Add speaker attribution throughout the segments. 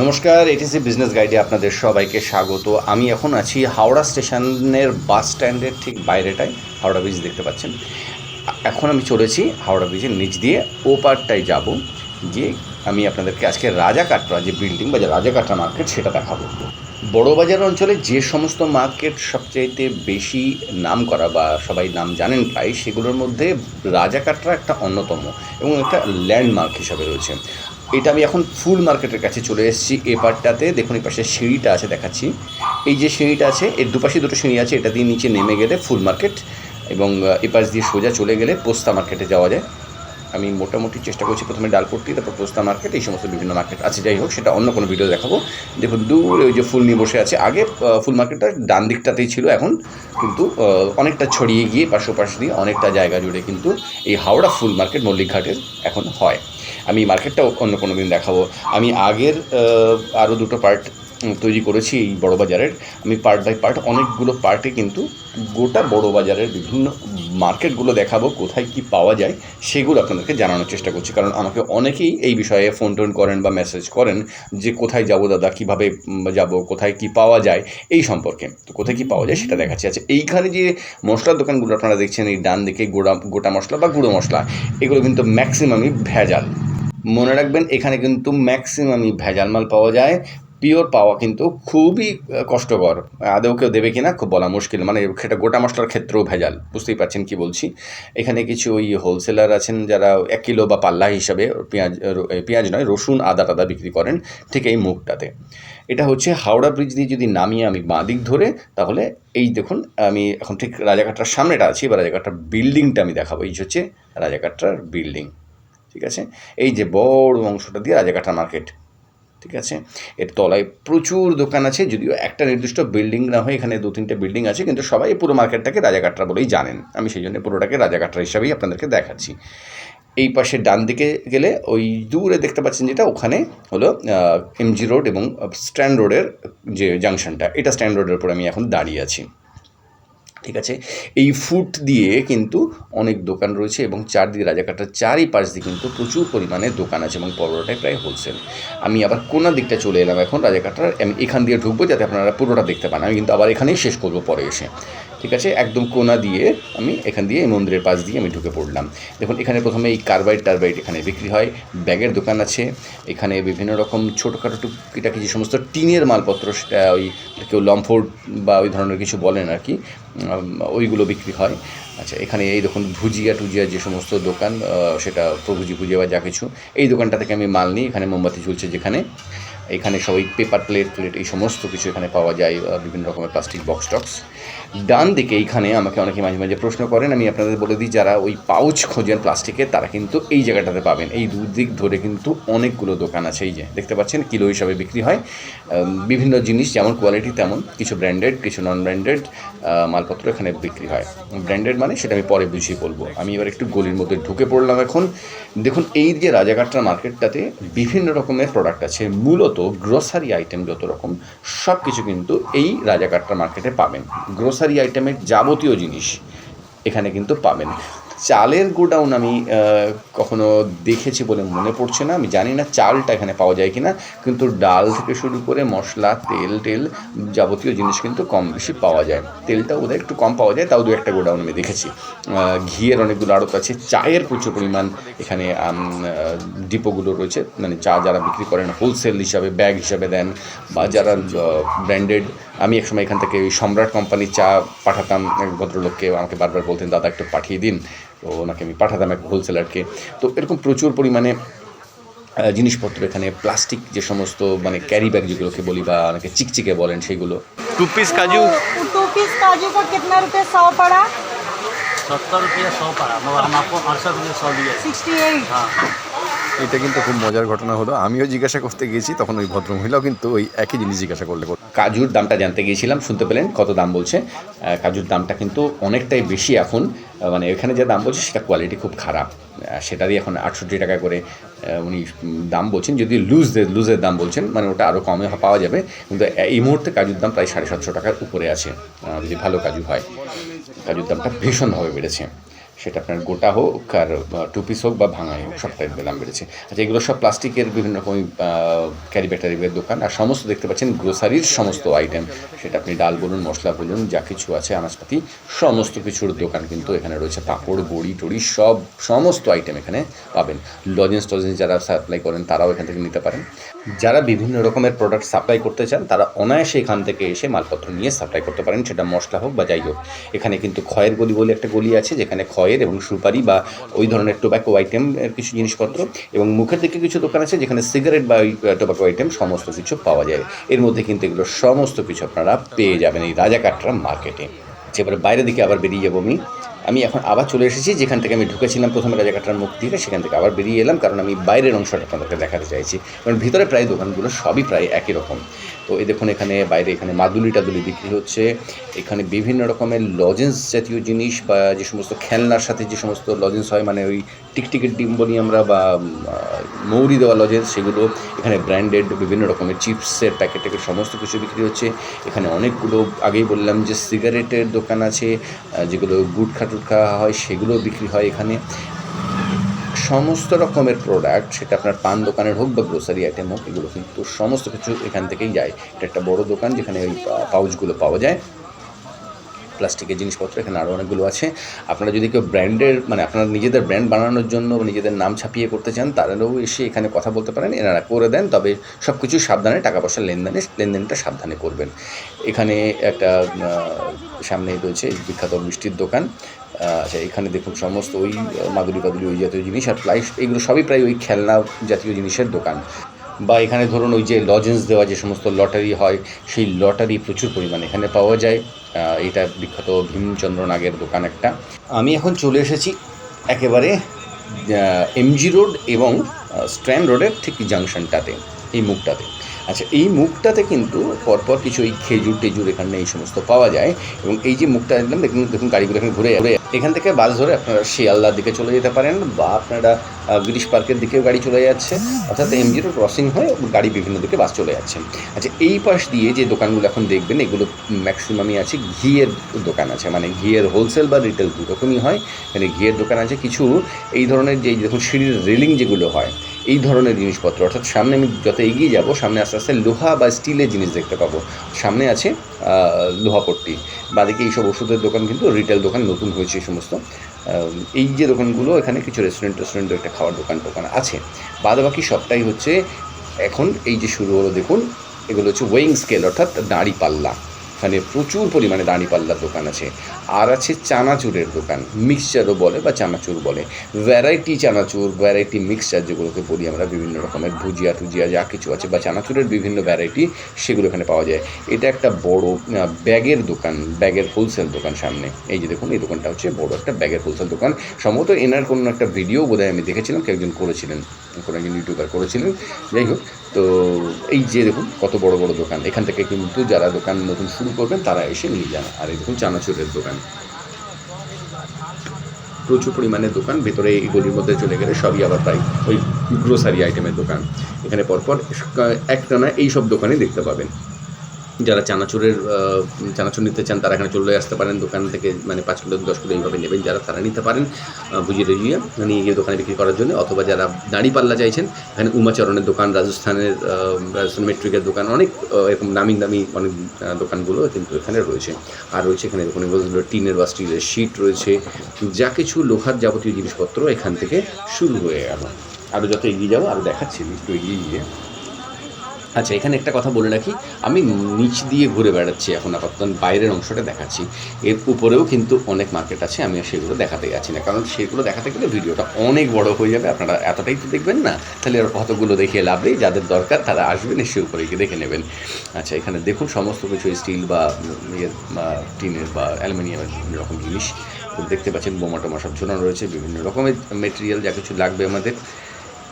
Speaker 1: নমস্কার ATC business গাইডে আপনাদের সবাইকে স্বাগত। আমি এখন আছি হাওড়া স্টেশনের বাস স্ট্যান্ডের ঠিক বাইরেটায়, হাওড়া ব্রিজ দেখতে পাচ্ছেন। এখন আমি চলেছি হাওড়া ব্রিজের নিচ দিয়ে ওপারটায় যাব, গিয়ে আমি আপনাদেরকে আজকে রাজা কাটরা যে বিল্ডিং বা যে রাজা কাটরা মার্কেট সেটা দেখাবো। বড়বাজার অঞ্চলে যে সমস্ত মার্কেট সবচাইতে বেশি নাম করা বা সবাই নাম জানেন প্রায়, সেগুলোর মধ্যে রাজা কাটরা একটা অন্যতম এবং একটা ল্যান্ডমার্ক হিসাবে রয়েছে। এটা আমি এখন ফুল মার্কেটের কাছে চলে এসেছি। এ পার্টটাতে দেখুন এই পাশে সিঁড়িটা আছে দেখাচ্ছি। এই যে সিঁড়িটা আছে এর দুপাশে দুটো সিঁড়ি আছে এটা দিয়ে নিচে নেমে গেলে ফুল মার্কেট এবং আহ, এ পাশ দিয়ে সোজা চলে গেলে পোস্তা মার্কেটে যাওয়া যায়। আমি মোটামুটি চেষ্টা করছি প্রথমে ডালপট্টি তারপর পোস্তা মার্কেট এই সমস্ত বিভিন্ন মার্কেট আছে। যাই হোক সেটা অন্য কোনো ভিডিও দেখাবো। দেখুন দূরে ওই যে ফুল নিয়ে বসে আছে। আগে ফুল মার্কেটটা ডান দিকটাতেই ছিল এখন কিন্তু অনেকটা ছড়িয়ে গিয়ে পাশাপাশ দিয়ে অনেকটা জায়গা জুড়ে কিন্তু এই হাওড়া ফুল মার্কেট মল্লিকঘাটের এখন হয়। আমি মার্কেটটা অন্য কোনো দিন দেখাবো। আমি আগের আরও দুটো পার্ট তৈরি করেছি এই বড় বাজারের। আমি পার্ট বাই পার্ট অনেকগুলো পার্টে কিন্তু গোটা বড় বাজারের বিভিন্ন মার্কেটগুলো দেখাবো, কোথায় কি পাওয়া যায়, সেগুলো আপনাদেরকে জানানোর চেষ্টা করছি। কারণ আমাকে অনেকেই এই বিষয়ে ফোন টোন করেন বা মেসেজ করেন যে, কোথায় যাব দাদা? কীভাবে যাব? কোথায় কি পাওয়া যায়? এই সম্পর্কে। তো কোথায় কি পাওয়া যায় সেটা দেখাচ্ছি। আচ্ছা এইখানে যে মশলার দোকানগুলো আপনারা দেখছেন, এই ডান দিকে গোড়া, গোটা মশলা বা গুঁড়ো মশলা, এগুলো কিন্তু ম্যাক্সিমামই ভেজাল। মনে রাখবেন, এখানে কিন্তু ম্যাক্সিমামই ভেজাল মাল পাওয়া যায়। পিওর পাওয়া কিন্তু খুবই কষ্টকর। আদৌ কেউ দেবে কিনা, খুব বলা মুশকিল। মানে সেটা গোটা মশলার ক্ষেত্রেও ভেজাল। বুঝতেই পারছেন কি বলছি? এখানে কিছু ওই হোলসেলার আছেন, যারা এক কিলো বা পাল্লা হিসাবে পেঁয়াজ পেঁয়াজ নয়, রসুন, আদা টাদা বিক্রি করেন ঠিক এই মুখটাতে। এটা হচ্ছে হাওড়া ব্রিজ দিয়ে যদি নামিয়ে আমি বাঁ দিক ধরে, তাহলে এই দেখুন, আমি এখন ঠিক রাজাঘাটটার সামনেটা আছি বা রাজাঘাটটার বিল্ডিংটা আমি দেখাবো। এই হচ্ছে রাজাঘাটটার বিল্ডিং ঠিক আছে? এই যে বড় অংশটা দিয়ে রাজাঘাটা মার্কেট, ঠিক আছে? এর তলায় প্রচুর দোকান আছে, যদিও একটা নির্দিষ্ট বিল্ডিং না হয়, এখানে দু তিনটে বিল্ডিং আছে, কিন্তু সবাই পুরো মার্কেটটাকে রাজাঘাটরা বলেই জানেন। আমি সেই জন্য পুরোটাকে রাজাঘাটরা হিসাবেই আপনাদেরকে দেখাচ্ছি। এই পাশে ডান দিকে গেলে ওই দূরে দেখতে পাচ্ছেন যেটা, ওখানে হলো এমজি রোড এবং স্ট্যান্ড রোডের যে জাংশনটা এটা স্ট্যান্ড রোডের উপর আমি এখন দাঁড়িয়ে আছি। ঠিক আছে? এই ফুট দিয়ে কিন্তু অনেক দোকান রয়েছে এবং চারদিকে রাজাকাটার চারিপাশ দিয়ে কিন্তু প্রচুর পরিমাণে দোকান আছে এবং পরোটাটাই প্রায় হোলসেল আমি আবার কোনার দিকটা চলে এলাম এখন রাজাকাটার আমি এখান দিয়ে ঢুকবো যাতে আপনারা পুরোটা দেখতে পান। আমি কিন্তু আবার এখানেই শেষ করব পরে এসে। ঠিক আছে? একদম কোনা দিয়ে আমি এখান দিয়ে এই মন্দিরের পাশ দিয়ে আমি ঢুকে পড়লাম। দেখুন, এখানে প্রথমে এই কার্বাইড টারবাইড এখানে বিক্রি হয়। ব্যাগের দোকান আছে। এখানে বিভিন্ন রকম ছোটোখাটো টুকিটাকি যে সমস্ত টিনের মালপত্র, সেটা ওই কেউ লম্ফোর্ড বা ওই ধরনের কিছু বলেন আর কি ওইগুলো বিক্রি হয়। আচ্ছা এখানে এই দেখুন, ভুজিয়া টুজিয়া যে সমস্ত দোকান সেটা প্রভুজি ভুজিয়া বা যা কিছু, এই দোকানটা থেকে আমি মাল নিই। এখানে মোমবাতি ঝুলছে যেখানে। এখানে সব পেপার প্লেট প্লেট এই সমস্ত কিছু এখানে পাওয়া যায় বিভিন্ন রকমের প্লাস্টিক বক্স টক্স ডান দিকে এইখানে আমাকে অনেকে মাঝে মাঝে প্রশ্ন করেন, আমি আপনাদের বলে দিই, যারা ওই পাউচ খোঁজেন প্লাস্টিকের তারা কিন্তু এই জায়গাটাতে পাবেন। এই দুদিক ধরে কিন্তু অনেকগুলো দোকান আছে, এই যে, দেখতে পাচ্ছেন, কিলো হিসাবে বিক্রি হয়। বিভিন্ন জিনিস, যেমন কোয়ালিটি তেমন, কিছু ব্র্যান্ডেড কিছু নন ব্র্যান্ডেড মালপত্র এখানে বিক্রি হয়। ব্র্যান্ডেড মানে সেটা আমি পরে বুঝিয়ে বলব। আমি এবার একটু গলির মধ্যে ঢুকে পড়লাম এখন। দেখুন, এই যে রাজাঘাটটা মার্কেটটাতে বিভিন্ন রকমের প্রোডাক্ট আছে। মূলত গ্রোসারি আইটেম যত রকম সব কিছু কিন্তু এই রাজাকাটটা মার্কেটে পাবেন। গ্রোসারি আইটেমের যাবতীয় জিনিস এখানে কিন্তু পাবেন। চালের গোডাউন আমি কখনো দেখেছি বলে মনে পড়ছে না। আমি জানি না চালটা এখানে পাওয়া যায় কিনা, কিন্তু ডাল থেকে শুরু করে মশলা, তেল, টেল যাবতীয় জিনিস কিন্তু কম বেশি পাওয়া যায়। তেলটা ওদের একটু কম পাওয়া যায়, তাও দু একটা গোডাউন আমি দেখেছি। ঘিয়ের অনেকগুলো আড়ত আছে, চায়ের প্রচুর পরিমাণ এখানে ডিপোগুলো রয়েছে। মানে চা যারা বিক্রি করেন হোলসেল হিসাবে ব্যাগ হিসাবে দেন, বা যারা ব্র্যান্ডেড আমি একসময় এখান থেকে ওই সম্রাট কোম্পানির চা পাঠাতাম এক ভদ্রলোককে আমাকে বারবার বলতেন দাদা একটু পাঠিয়ে দিন তো ওনাকে আমি পাঠাতাম এক হোলসেলারকে তো এরকম প্রচুর পরিমাণে আহ, জিনিসপত্র এখানে প্লাস্টিক যে সমস্ত মানে ক্যারি ব্যাগ যেগুলোকে বলি বা অনেকে চিকচিকে বলেন সেইগুলো
Speaker 2: टू पीस काजू
Speaker 3: टू पीस काजू का कितना रुपये सौ पड़ा
Speaker 4: सत्तर रुपये सौ पड़ा मगर हम आपको अड़सठ रुपये सौ दिए
Speaker 3: सिक्सटी एट
Speaker 4: हाँ
Speaker 2: এটা কিন্তু খুব মজার ঘটনা হলো। আমিও জিজ্ঞাসা করতে গিয়েছি তখন ওই ভদ্রমহিলাও কিন্তু ওই একই জিনিস জিজ্ঞাসা করলে।
Speaker 1: কাজুর দামটা জানতে গিয়েছিলাম শুনতে পেলেন কত দাম বলছে। কাজুর দামটা কিন্তু অনেকটাই বেশি এখন। মানে এখানে যে দাম বলছে সেটা কোয়ালিটি খুব খারাপ। আহ, সেটারই এখন আটষট্টি টাকা করে উনি দাম বলছেন। যদি লুজ লুজের দাম বলছেন মানে ওটা আরও কমে পাওয়া যাবে। কিন্তু এই মুহূর্তে কাজুর দাম প্রায় সাড়ে সাতশো টাকার উপরে আছে। যদি ভালো কাজু হয় কাজুর দামটা ভীষণভাবে বেড়েছে। সেটা আপনার গোটা হোক আর টু পিস হোক বা ভাঙাই হোক সবটাই দাম বেড়েছে। আচ্ছা এগুলো সব প্লাস্টিকের বিভিন্ন রকম ক্যারি ব্যাটারির দোকান। আর সমস্ত দেখতে পাচ্ছেন গ্রোসারির সমস্ত আইটেম সেটা আপনি ডাল বলুন, মশলা বলুন, যা কিছু আছে, আনাজপাতি, সমস্ত কিছুর দোকান কিন্তু এখানে রয়েছে। পাঁপড়, বড়ি, টড়ি, সব, সমস্ত আইটেম এখানে পাবেন। লজেন্স টজেন্স যারা সাপ্লাই করেন, তারাও এখান থেকে নিতে পারেন। যারা বিভিন্ন রকমের প্রোডাক্ট সাপ্লাই করতে চান, তারা অনায়াসে এখান থেকে এসে মালপত্র নিয়ে সাপ্লাই করতে পারেন। সেটা মশলা হোক বা যাই হোক। এখানে কিন্তু খয়ের গলি বলে একটা গলি আছে, যেখানে খয়ের এবং সুপারি বা ওই ধরনের টোব্যাকো আইটেম কিছু জিনিসপত্র এবং মুখের দিকে কিছু দোকান আছে যেখানে সিগারেট বা টোব্যাকো আইটেম সমস্ত কিছু পাওয়া যায়। এর মধ্যে কিন্তু এগুলো সমস্ত কিছু আপনারা পেয়ে যাবেন এই রাজাকাটরা মার্কেটে এবারে বাইরের দিকে আবার বেরিয়ে যাব আমি। আমি এখন আবার চলে এসেছি, যেখান থেকে আমি ঢুকেছিলাম প্রথমে রাজাকাটার মুখ দিয়ে, সেখান থেকে আবার বেরিয়ে এলাম, কারণ আমি বাইরের অংশটা আপনাদেরকে দেখাতে চাইছি। কারণ ভিতরে প্রায় দোকানগুলো সবই প্রায় একই রকম। তো এই দেখুন এখানে বাইরে এখানে মাদুলি টাদুলি বিক্রি হচ্ছে। এখানে বিভিন্ন রকমের লজেন্স জাতীয় জিনিস বা যে সমস্ত খেলনার সাথে যে সমস্ত লজেন্স হয় মানে ওই টিকটিকের ডিম বলি আমরা বা মৌরি দেওয়া লজেন্স সেগুলো এখানে ব্র্যান্ডেড বিভিন্ন রকমের চিপসের প্যাকেট ট্যাকেট সমস্ত কিছু বিক্রি হচ্ছে। এখানে অনেকগুলো, আগেই বললাম যে সিগারেটের দোকান আছে যেগুলো গুটখা টুটখা হয় সেগুলো বিক্রি হয় এখানে। সমস্ত রকমের প্রোডাক্ট সেটা আপনার পান দোকানের হোক বা গ্রোসারি আইটেম হোক, এগুলো কিন্তু সমস্ত কিছু এখান থেকেই যায়। এটা একটা বড় দোকান যেখানে ওই পাউচগুলো পাওয়া যায়। প্লাস্টিকের জিনিসপত্র এখানে আরও অনেকগুলো আছে। আপনারা যদি কেউ ব্র্যান্ডের মানে আপনারা নিজেদের ব্র্যান্ড বানানোর জন্য নিজেদের নাম ছাপিয়ে করতে চান, তারাও এসে এখানে কথা বলতে পারেন। এনারা করে দেন, তবে সব কিছু সাবধানে টাকা পয়সা লেনদেনে, লেনদেনটা সাবধানে করবেন। এখানে একটা সামনে রয়েছে বিখ্যাত মিষ্টির দোকান। আচ্ছা এখানে দেখুন সমস্ত ওই মাদুলি পাদুলি ওই জাতীয় জিনিস আর প্রায় এগুলো সবই প্রায় ওই খেলনা জাতীয় জিনিসের দোকান। বা এখানে ধরুন ওই যে লজেন্স দেওয়া যে সমস্ত লটারি হয়, সেই লটারি প্রচুর পরিমাণে এখানে পাওয়া যায়। এটা বিখ্যাত ভীমচন্দ্র নাগের দোকান একটা। আমি এখন চলে এসেছি একেবারে এমজি রোড এবং স্ট্র্যান্ড রোডের ঠিক জাংশনটাতে এই মুখটাতে। আচ্ছা এই মুখটাতে কিন্তু পরপর কিছু এই খেজুর টেজুর এখানে এই সমস্ত পাওয়া যায় এবং এই যে মুখটা একদম দেখুন দেখুন গাড়িগুলো এখানে ঘুরে ঘুরে এখান থেকে বাস ধরে আপনারা শিয়ালদার দিকে চলে যেতে পারেন বা আপনারা গিরিশ পার্কের দিকেও গাড়ি চলে যাচ্ছে। অর্থাৎ এমজি রোড ক্রসিং হয়ে গাড়ি বিভিন্ন দিকে বাস চলে যাচ্ছে। আচ্ছা এই পাশ দিয়ে যে দোকানগুলো এখন দেখবেন, এগুলো ম্যাক্সিমামই আছে ঘিয়ের দোকান আছে। মানে ঘিয়ের হোলসেল বা রিটেল দু রকমই হয়। মানে ঘিয়ের দোকান আছে কিছু। এই ধরনের যে দেখুন সিঁড়ির রেলিং যেগুলো হয় এই ধরনের জিনিসপত্র। অর্থাৎ সামনে আমি যত এগিয়ে যাব, সামনে আস্তে আস্তে লোহা বা স্টিলের জিনিস দেখতে পাবো। সামনে আছে লোহাপট্টি বাদিকে এইসব ওষুধের দোকান কিন্তু রিটেল দোকান নতুন হয়েছে এই সমস্ত। এই যে দোকানগুলো, এখানে কিছু রেস্টুরেন্ট টেস্টুরেন্ট একটা খাওয়ার দোকান টোকান আছে। বাদ বাকি সবটাই হচ্ছে, এখন এই যে শুরু হলো, দেখুন, এগুলো হচ্ছে ওয়েইং স্কেল অর্থাৎ দাঁড়ি পাল্লা। এখানে প্রচুর পরিমাণে দাঁড়ি পাল্লার দোকান আছে। আর আছে চানাচুরের দোকান। মিক্সচারও বলে বা চানাচুর বলে। ভ্যারাইটি চানাচুর ভ্যারাইটি মিক্সচার যেগুলোকে বলি আমরা, বিভিন্ন রকমের ভুজিয়া টুজিয়া যা কিছু আছে বা চানাচুরের বিভিন্ন ভ্যারাইটি সেগুলো এখানে পাওয়া যায়। এটা একটা বড় ব্যাগের দোকান, ব্যাগের হোলসেল দোকান সামনে। এই যে দেখুন, এই দোকানটা হচ্ছে বড় একটা ব্যাগের হোলসেল দোকান। সম্ভবত এনার কোনো একটা ভিডিও বোধহয় আমি দেখেছিলাম, কেউ একজন করেছিলেন, কোনো একজন ইউটিউবার করেছিলেন। যাই হোক, তো এই যে দেখুন, কত বড় বড় দোকান। এখান থেকে কিন্তু যারা দোকান নতুন শুরু করবেন, তারা এসে নিয়ে যান। আর এই দেখুন চানাচুরের দোকান। প্রচুর পরিমাণে দোকান, ভেতরে এই গলির মধ্যে চলে গেলে সবই আবার প্রায় ওই গ্রোসারি আইটেমের দোকান। এখানে পরপর একটা না এই সব দোকানে দেখতে পাবেন। যারা চানাচুরের চানাচুর নিতে চান, তারা এখানে চলে আসতে পারেন। দোকান থেকে মানে পাঁচ কিলো, দশ কিলো এইভাবে নেবেন, যারা তারা নিতে পারেন বুঝিয়ে টুজিয়ে নিয়ে গিয়ে দোকানে বিক্রি করার জন্য। অথবা যারা দাঁড়িপাল্লা চাইছেন, এখানে উমাচরণের দোকান, রাজস্থানের রাজস্থান মেট্রিকের দোকান, অনেক এরকম নামি দামি অনেক দোকানগুলো কিন্তু এখানে রয়েছে। আর রয়েছে এখানে এগুলো টিনের বা স্টিলের শিট রয়েছে। যা কিছু লোহার যাবতীয় জিনিসপত্র এখান থেকে শুরু হয়ে গেল। আরও যত এগিয়ে যাব আরও দেখাচ্ছি, একটু এগিয়ে গিয়ে। আচ্ছা এখানে একটা কথা বলে রাখি। আমি নিচ দিয়ে ঘুরে বেড়াচ্ছি এখন আপাতত বাইরের অংশটা দেখাচ্ছি। এর উপরেও কিন্তু অনেক মার্কেট আছে, আমি সেগুলো দেখাতে যাচ্ছি না। কারণ সেগুলো দেখাতে গেলে ভিডিওটা অনেক বড় হয়ে যাবে, আপনারা এতটাই তো দেখবেন না। তাহলে আর অতগুলো দেখিয়ে লাভ নেই, যাদের দরকার তারা আসবেন, এসে উপরে গিয়ে দেখে নেবেন। আচ্ছা এখানে দেখুন সমস্ত কিছু, স্টিল বা ইয়ের বা, টিনের বা, অ্যালুমিনিয়ামের বিভিন্ন রকম জিনিস। দেখতে পাচ্ছেন, বোমা টোমা সব ঝোলানো রয়েছে, বিভিন্ন রকমের মেটেরিয়াল যা কিছু লাগবে আমাদের।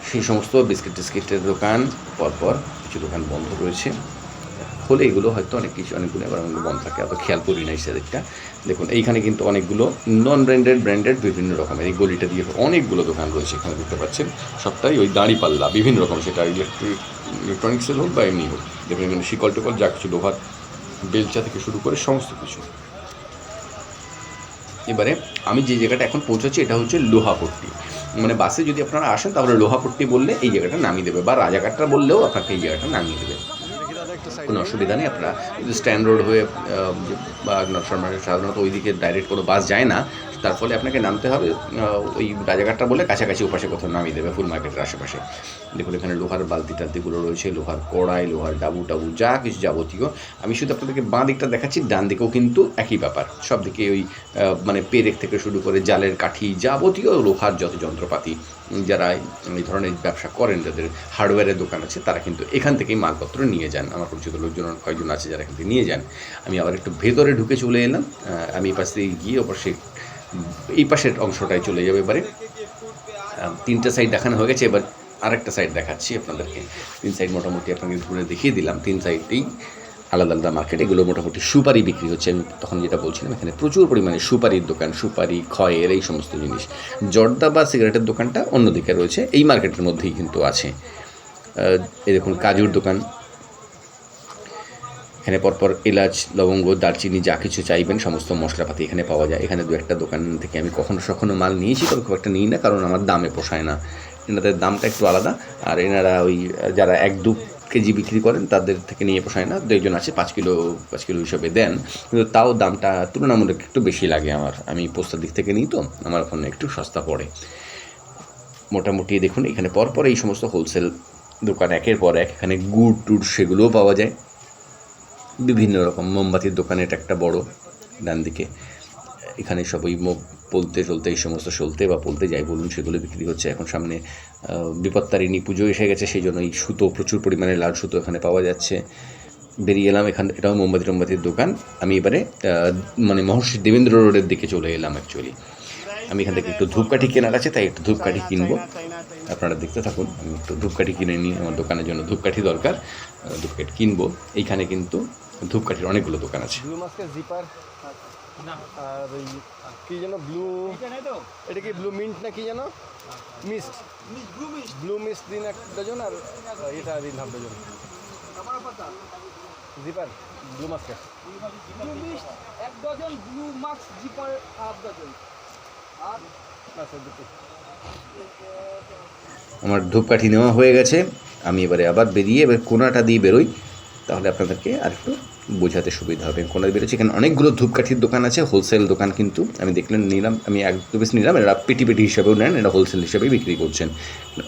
Speaker 1: সেই সমস্ত বিস্কিট টিস্কিটের দোকান, পরপর। কিছু দোকান বন্ধ রয়েছে। হলে এগুলো হয়তো অনেক কিছু অনেকগুলো আবার আমাদের বন্ধ থাকে অত খেয়াল করি না সেদিকটা। দেখুন, এইখানে কিন্তু অনেকগুলো নন ব্র্যান্ডেড ব্র্যান্ডেড বিভিন্ন রকমের, এই গলিটা দিয়ে অনেকগুলো দোকান রয়েছে এখানে দেখতে পাচ্ছেন। সবটাই ওই দাঁড়িপাল্লা, বিভিন্ন রকম সেটা ইলেকট্রিক ইলেকট্রনিক্সের হোক বা এমনি হোক, দেখুন এখানে শিকল টিকল, যা কিছু লোহার বেলচা থেকে শুরু করে সমস্ত কিছু। এবারে আমি যে জায়গাটা এখন পৌঁছাচ্ছি, এটা হচ্ছে লোহাপট্টি। মানে বাসে যদি আপনারা আসেন, তাহলে লোহাপট্টি বললে এই জায়গাটা নামিয়ে দেবে, বা রাজাঘাটটা বললেও আপনাকে এই জায়গাটা নামিয়ে দেবে। কোনো অসুবিধা নেই, আপনারা স্ট্যান্ড রোড হয়ে বা সাধারণত ওইদিকে ডাইরেক্ট কোনো বাস যায় না তার ফলে আপনাকে নামতে হবে ওই রাজাঘাটটা বলে কাছাকাছি ওপাশে কোথাও নামিয়ে দেবে ফুল মার্কেটের আশেপাশে। দেখুন, এখানে লোহার বালতি টালতিগুলো রয়েছে, লোহার কড়াই, লোহার ডাবু টাবু, যা কিছু যাবতীয়। আমি শুধু আপনাদেরকে বাঁ দিকটা দেখাচ্ছি, ডান দিকেও কিন্তু একই ব্যাপার। সব দিকে ওই মানে পেরেক থেকে শুরু করে জালের কাঠি যাবতীয় লোহার যত যন্ত্রপাতি, যারা এই ধরনের ব্যবসা করেন, যাদের হার্ডওয়্যারের দোকান আছে, তারা কিন্তু এখান থেকেই মালপত্র নিয়ে যান। আমার পরিচিত লোকজন, কয়েকজন আছে যারা এখান থেকে নিয়ে যান। আমি আবার একটু ভেতরে ঢুকে চলে এলাম। আমি পাশ গিয়ে সেই এই পাশের অংশটায় চলে যাবে এবারে। তিনটা সাইড দেখানো হয়ে গেছে, এবার আরেকটা সাইড দেখাচ্ছি আপনাদেরকে। তিন সাইড মোটামুটি আপনাকে ঘুরে দেখিয়ে দিলাম। তিন সাইডেই আলাদা আলাদা মার্কেট এগুলো মোটামুটি সুপারি বিক্রি হচ্ছে। আমি তখন যেটা বলছিলাম, এখানে প্রচুর পরিমাণে সুপারির দোকান, সুপারি, খয়ের, এই সমস্ত জিনিস। জর্দা বা সিগারেটের দোকানটা অন্যদিকে রয়েছে, এই মার্কেটের মধ্যেই কিন্তু আছে। এরকম কাজুর দোকান এখানে পরপর এলাচ, লবঙ্গ, দারচিনি, যা কিছু চাইবেন, সমস্ত মশলাপাতি এখানে পাওয়া যায়। এখানে দু একটা দোকান থেকে আমি কখনো সখনো মাল নিয়েছি, তবে খুব একটা নিই না, কারণ আমার দামে পোষায় না। এনাদের দামটা একটু আলাদা, আর এনারা ওই, যারা এক দু কেজি বিক্রি করেন, তাদের থেকে নিয়ে পোষায় না। দু একজন আছে, পাঁচ কিলো পাঁচ কিলো হিসেবে দেন, কিন্তু তাও দামটা তুলনামূলক একটু বেশি লাগে আমার। আমি পোস্তার দিক থেকে নিই তো, আমার ওখানে একটু সস্তা পড়ে। মোটামুটি দেখুন, এখানে পরপর এই সমস্ত হোলসেল দোকান, একের পর এক, এখানে গুড় টুড় সেগুলোও পাওয়া যায়। বিভিন্ন রকম মোমবাতির দোকান, এটা একটা বড় ডান দিকে। এখানে সব ওই মো- পলতে চলতে, এই সমস্ত চলতে বা পলতে যাই বলুন, সেগুলো বিক্রি হচ্ছে। এখন সামনে বিপত্তারিণী পুজো এসে গেছে সেই জন্য এই সুতো, প্রচুর পরিমাণে লাল সুতো এখানে পাওয়া যাচ্ছে। বেরিয়ে এলাম এখান, এটাও মোমবাতি টোমবাতির দোকান। আমি এবারে মানে মহর্ষি দেবেন্দ্র রোডের দিকে চলে এলাম অ্যাকচুয়ালি আমি এখান থেকে একটু ধূপকাঠি কেনার আছে, তাই একটু ধূপকাঠি কিনবো। আপনারা দেখতে থাকুন, আমি একটু ধূপকাঠি কিনে নিই আমার দোকানের জন্য ধূপকাঠি দরকার ধূপকাঠি কিনবো। এইখানে কিন্তু ধূপকাঠির অনেকগুলো দোকান আছে।
Speaker 2: ব্লু মাস্কের জিপার আর ওই কি যেন ব্লু এটা কি ব্লু মিন্ট না কি যেন? মিস্ট ব্লু মিস্ট দিন এক ডজন আর এটা দিন হাফ ডজন জিপার ব্লু মাস্কের
Speaker 5: এক dozen blue mask zipper half dozen আর
Speaker 2: আচ্ছা দুটো।
Speaker 1: আমার ধূপকাঠি নেওয়া হয়ে গেছে। আমি এবারে আবার বেরিয়ে এবার কোনাটা দিয়ে বেরোই। তাহলে আপনাদেরকে আর একটু বোঝাতে সুবিধা হবে। কোনা বেরোচ্ছি। এখানে অনেকগুলো ধূপকাঠির দোকান আছে হোলসেল দোকান কিন্তু। আমি দেখলেন নিলাম, আমি এক দু পিস নিলাম, এরা পেটি পেটি হিসাবেও নেন, এরা হোলসেল হিসাবেই বিক্রি করছেন।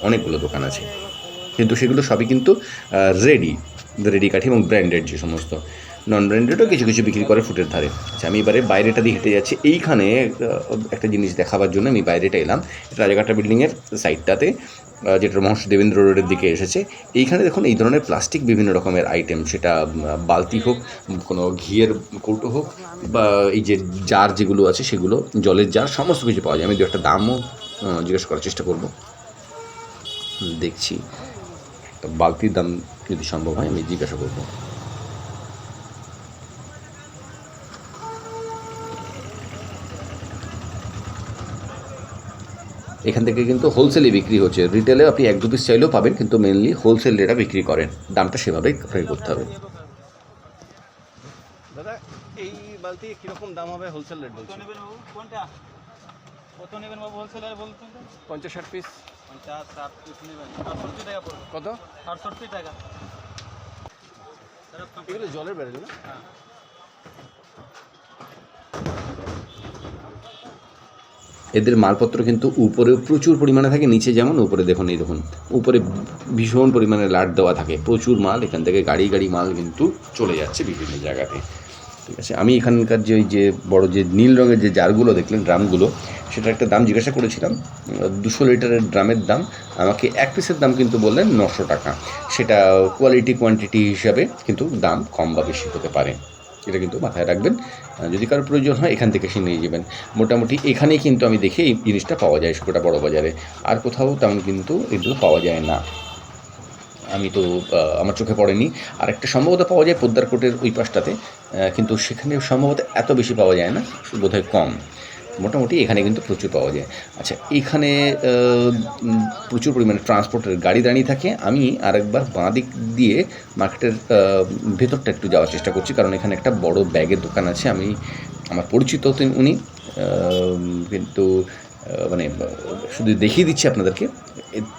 Speaker 1: অনেকগুলো দোকান আছে। কিন্তু সেগুলো সবই কিন্তু রেডি রেডি কাঠি এবং ব্র্যান্ডেড যে সমস্ত। নন ব্র্যান্ডেডও কিছু কিছু বিক্রি করে ফুটের ধারে। আচ্ছা আমি এবারে বাইরেটা দিয়ে হেঁটে যাচ্ছি। এইখানে একটা জিনিস দেখাবার জন্য আমি বাইরেটা এলাম। রাজাঘাটা বিল্ডিংয়ের সাইডটাতে যেটা মহর্ষি দেবেন্দ্র রোডের দিকে এসেছে, এইখানে দেখুন এই ধরনের প্লাস্টিক বিভিন্ন রকমের আইটেম সেটা বালতি হোক, কোনো ঘিয়ের কৌটো হোক, বা এই যে জার যেগুলো আছে, সেগুলো, জলের জার সমস্ত কিছু পাওয়া যায়। আমি দু একটা দামও জিজ্ঞেস করার চেষ্টা করব। দেখছি। বালতির দাম যদি সম্ভব হয়, আমি জিজ্ঞাসা করব। এখান থেকে কিন্তু হোলসেলে বিক্রি হচ্ছে। রিটেলে আপনি এক দু পিস চাইলেও পাবেন কিন্তু মেনলি হোলসেল রেটা বিক্রি করেন দামটা সেভাবেই আপনাকে করতে হবে।
Speaker 2: দাদা এই বালতি কীরকম দাম হবে হোলসেল রেট বলছি
Speaker 4: কোনটা? কত নেবেন বাবু হোলসেলার বলতেন
Speaker 2: পঞ্চাশ ষাট পিস
Speaker 4: পঞ্চাশ ষাট পিস নেবেন। আটষট্টি টাকা পড়বে।
Speaker 2: কত?
Speaker 4: আটষট্টি টাকা।
Speaker 2: এগুলো জলের বেড়ে না?
Speaker 1: এদের মালপত্র কিন্তু উপরে প্রচুর পরিমাণে থাকে, নিচে যেমন উপরে দেখুন, এই দেখুন, উপরে ভীষণ পরিমাণে লাট দেওয়া থাকে, প্রচুর মাল, এখান থেকে গাড়ি গাড়ি মাল কিন্তু চলে যাচ্ছে বিভিন্ন জায়গাতে। ঠিক আছে, আমি এখানকার যে ওই যে বড় যে নীল রঙের যে জারগুলো দেখলেন, ড্রামগুলো, সেটার একটা দাম জিজ্ঞাসা করেছিলাম দুশো লিটারের ড্রামের দাম, আমাকে এক পিসের দাম কিন্তু বললেন নশো টাকা। সেটা কোয়ালিটি কোয়ান্টিটি হিসাবে কিন্তু দাম কম বা বেশি হতে পারে। এটা কিন্তু মাথায় রাখবেন। যদি কারও প্রয়োজন হয়, এখান থেকে সে নিয়ে যাবেন। মোটামুটি এখানেই কিন্তু আমি দেখি এই জিনিসটা পাওয়া যায়, গোটা বড় বাজারে। আর কোথাও তেমন কিন্তু এগুলো পাওয়া যায় না। আমি তো আমার চোখে পড়েনি। আর একটা সম্ভবত পাওয়া যায় পোদ্দারকোটের ওই পাশটাতে। কিন্তু সেখানে সম্ভবত এত বেশি পাওয়া যায় না, বোধহয় কম। মোটামুটি এখানে কিন্তু প্রচুর পাওয়া যায়। আচ্ছা এখানে প্রচুর পরিমাণে ট্রান্সপোর্টের গাড়ি দাঁড়িয়ে থাকে। আমি আরেকবার বাঁ দিক দিয়ে মার্কেটের ভেতরটা একটু যাওয়ার চেষ্টা করছি। কারণ এখানে একটা বড় ব্যাগের দোকান আছে। আমি, আমার পরিচিত উনি কিন্তু মানে শুধু দেখিয়ে দিচ্ছি আপনাদেরকে।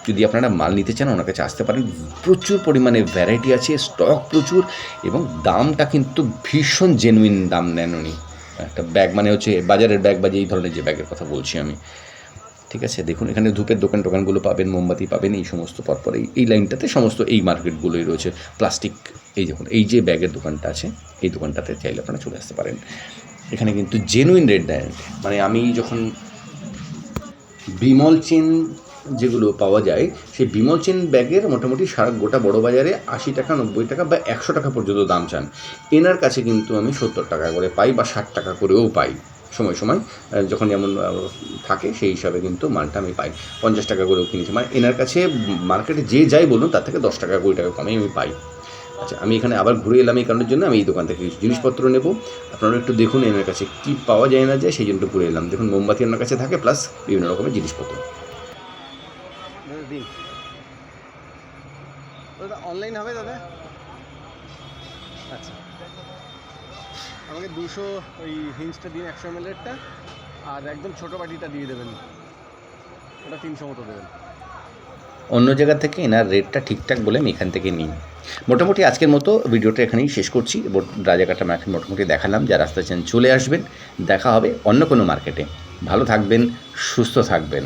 Speaker 1: যদি আপনারা মাল নিতে চান, ওনার কাছে আসতে পারেন। প্রচুর পরিমাণে ভ্যারাইটি আছে স্টক প্রচুর এবং দামটা কিন্তু ভীষণ জেনুইন দাম নেন উনি। একটা ব্যাগ মানে হচ্ছে বাজারের ব্যাগ বা যে এই ধরনের যে ব্যাগের কথা বলছি আমি। ঠিক আছে, দেখুন, এখানে ধূপের দোকান টোকানগুলো পাবেন, মোমবাতি পাবেন, এই সমস্ত পরপর এই এই লাইনটাতে সমস্ত এই মার্কেটগুলোই রয়েছে। প্লাস্টিক এই দেখুন, এই যে ব্যাগের দোকানটা আছে, এই দোকানটাতে চাইলে আপনারা চলে আসতে পারেন। এখানে কিন্তু জেনুইন রেড ডায়মন্ড মানে আমি যখন বিমল চেন যেগুলো পাওয়া যায়, সেই বিমল চেন ব্যাগের মোটামুটি সারা গোটা বড় বাজারে আশি টাকা, নব্বই টাকা বা একশো টাকা পর্যন্ত দাম চান। এনার কাছে কিন্তু আমি সত্তর টাকা করে পাই বা ষাট টাকা করেও পাই। সময় সময় যখন যেমন থাকে সেই হিসাবে কিন্তু মালটা আমি পাই। পঞ্চাশ টাকা করেও কিনেছি। মানে এনার কাছে মার্কেটে যে যাই বলুন, তার থেকে দশ টাকা, কুড়ি টাকা কমে আমি পাই। আচ্ছা আমি এখানে আবার ঘুরে এলাম এই কারণের জন্য আমি এই দোকান থেকে কিছু জিনিসপত্র নেব। আপনারা একটু দেখুন এনার কাছে কী পাওয়া যায় না যায়, সেই জন্য ঘুরে এলাম। দেখুন, মোমবাতি ওনার কাছে থাকে, প্লাস বিভিন্ন রকমের জিনিসপত্র।
Speaker 2: দিন। দাদা অনলাইন হবে দাদা? আচ্ছা। আমাকে দুশো ওই হিংসটা দিন একশো এম এলটা আর একদম ছোটো বাটিটা দিয়ে দেবেন। ওটা তিনশো মতো দেবেন।
Speaker 1: অন্য জায়গা থেকে এনার রেটটা ঠিকঠাক বলে আমি এখান থেকে নিই। মোটামুটি আজকের মতো ভিডিওটা এখানেই শেষ করছি। রাজাকাটা মার্কেট মোটামুটি দেখালাম যা রাস্তা চান চলে আসবেন। দেখা হবে অন্য কোনো মার্কেটে ভালো থাকবেন, সুস্থ থাকবেন।